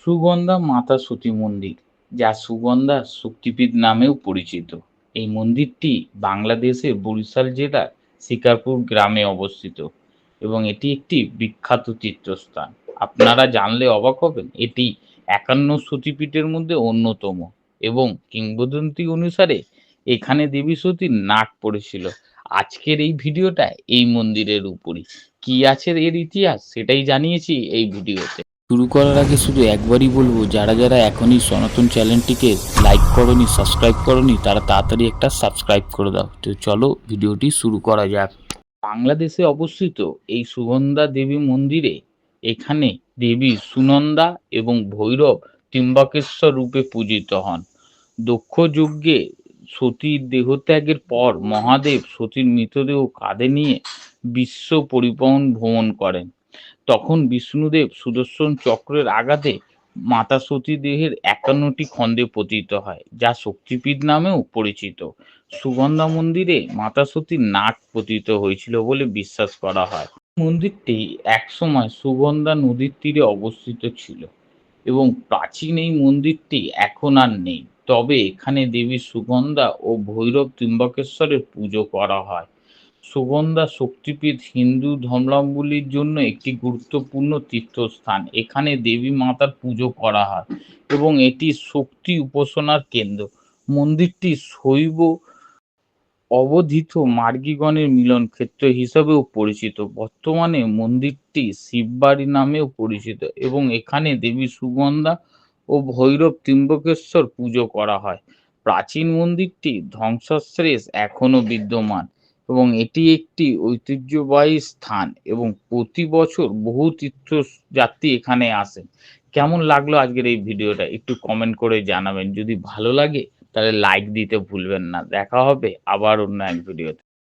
সুগন্ধা মাতা সতী মন্দির, যা সুগন্ধা শক্তিপীঠ নামেও পরিচিত। এই মন্দিরটি বাংলাদেশের বরিশাল জেলার শিকারপুর গ্রামে অবস্থিত এবং এটি একটি বিখ্যাত তীর্থস্থান। আপনারা জানলে অবাক হবেন, এটি একান্ন সতীপীঠের মধ্যে অন্যতম এবং কিংবদন্তি অনুসারে এখানে দেবী সতীর নাক পড়েছিল। আজকের এই ভিডিওটা এই মন্দিরের উপরই। কি আছে এর ইতিহাস সেটাই জানিয়েছি এই ভিডিওতে। শুরু করার আগে শুধু একবারই বলব, যারা যারা এখনই সনাতন চ্যানেলটিকে লাইক করনি সাবস্ক্রাইব করনি, তারা তাড়াতাড়ি একটা সাবস্ক্রাইব করে দাও। তো চলো ভিডিওটি শুরু করা যাক। বাংলাদেশে অবস্থিত এই সুগন্ধা দেবী মন্দিরে এখানে দেবী সুনন্দা এবং ভৈরব ত্রিম্বকেশ্বর রূপে পূজিত হন। দক্ষ যজ্ঞে সতীর দেহত্যাগের পর মহাদেব সতীর মৃতদেহ কাঁধে নিয়ে বিশ্ব পরিবহন ভ্রমণ করেন। তখন বিষ্ণুদেব সুদর্শন চক্রের আঘাতে মাতা সতী দেহের একান্নটি খণ্ডে পতিত হয়, যা শক্তিপীঠ নামেও পরিচিত। সুগন্ধা মন্দিরে মাতা সতীর নাক পতিত হয়েছিল বলে বিশ্বাস করা হয়। মন্দিরটি একসময় সুগন্ধা নদীর তীরে অবস্থিত ছিল এবং প্রাচীন এই মন্দিরটি এখন আর নেই। তবে এখানে দেবী সুগন্ধা ও ভৈরব ত্রিম্বকেশ্বরের পুজো করা হয়। সুগন্ধা শক্তিপীঠ হিন্দু ধর্মাবলীর জন্য একটি গুরুত্বপূর্ণ তীর্থস্থান। এখানে দেবী মাতার পুজো করা হয় এবং এটি শক্তি উপাসনার কেন্দ্র। মন্দিরটি শৈব অবধিত মার্গীগণের মিলন ক্ষেত্র হিসাবেও পরিচিত। বর্তমানে মন্দিরটি শিববাড়ি নামেও পরিচিত এবং এখানে দেবী সুগন্ধা ও ভৈরব ত্রিম্বকেশ্বর পুজো করা হয়। প্রাচীন মন্দিরটি ধ্বংসাশ্রেষ এখনও বিদ্যমান। এবং এটি একটি ঐতিহ্যবাহী স্থান এবং প্রতি বছর বহু তীর্থযাত্রী এখানে আসেন। কেমন লাগল আজকের এই ভিডিওটা? একটু কমেন্ট করে জানাবেন। যদি ভালো লাগে, তাহলে লাইক দিতে ভুলবেন না। দেখা হবে আবার অন্য এক ভিডিওতে